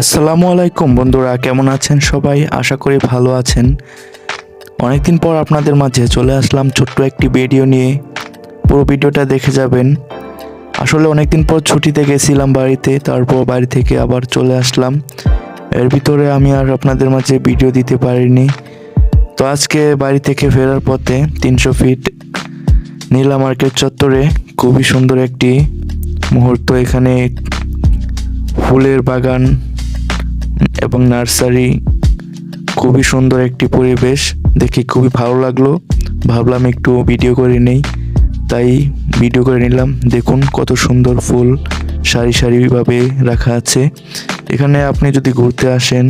আসসালামু আলাইকুম বন্ধুরা, কেমন আছেন সবাই? আশা করি ভালো আছেন। অনেকদিন পর আপনাদের মাঝে চলে আসলাম ছোট্ট একটি ভিডিও নিয়ে। পুরো ভিডিওটা দেখে যাবেন। আসলে অনেকদিন পর ছুটিতে গেছিলাম বাড়িতে, তারপর বাড়ি থেকে আবার চলে আসলাম। এর ভিতরে আমি আর আপনাদের মাঝে ভিডিও দিতে পারিনি। তো আজকে বাড়ি থেকে ফেরার পথে তিনশো ফিট নীলা মার্কেট চত্বরে খুবই সুন্দর একটি মুহূর্ত। এখানে ফুলের বাগান এবং নার্সারি খুবই সুন্দর একটি পরিবেশ। দেখে খুবই ভালো লাগল। ভাবলাম একটু ভিডিও করে নেই। তাই ভিডিও করে নিলাম। দেখুন কত সুন্দর ফুল সারি সারিভাবে রাখা আছে। এখানে আপনি যদি ঘুরতে আসেন,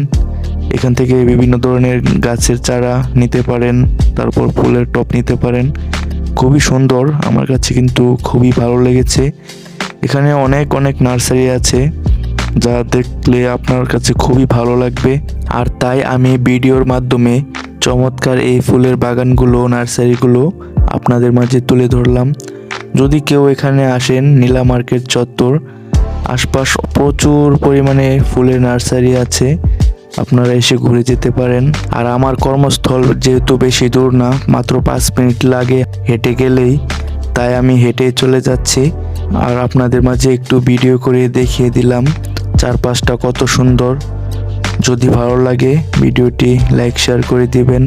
এখান থেকে বিভিন্ন ধরনের গাছের চারা নিতে পারেন, তারপর ফুলের টপ নিতে পারেন। খুবই সুন্দর। আমার কাছে কিন্তু খুবই ভালো লেগেছে। এখানে অনেক অনেক নার্সারি আছে। যা দেখলে আপনার কাছে খুবই ভালো লাগবে। আর তাই আমি ভিডিওর মাধ্যমে চমৎকার এই ফুলের বাগানগুলো, নার্সারিগুলো আপনাদের মাঝে তুলে ধরলাম। যদি কেউ এখানে আসেন, নীলা মার্কেট চত্বর, আশপাশ প্রচুর পরিমাণে ফুলের নার্সারি আছে, আপনারা এসে ঘুরে যেতে পারেন। আর আমার কর্মস্থল যেহেতু বেশি দূর না, মাত্র পাঁচ মিনিট লাগে হেঁটে গেলেই, তাই আমি হেঁটে চলে যাচ্ছি। আর আপনাদের মাঝে একটু ভিডিও করে দেখিয়ে দিলাম। চারপাশটা কত সুন্দর। যদি ভালো লাগে ভিডিওটি লাইক শেয়ার করে দিবেন।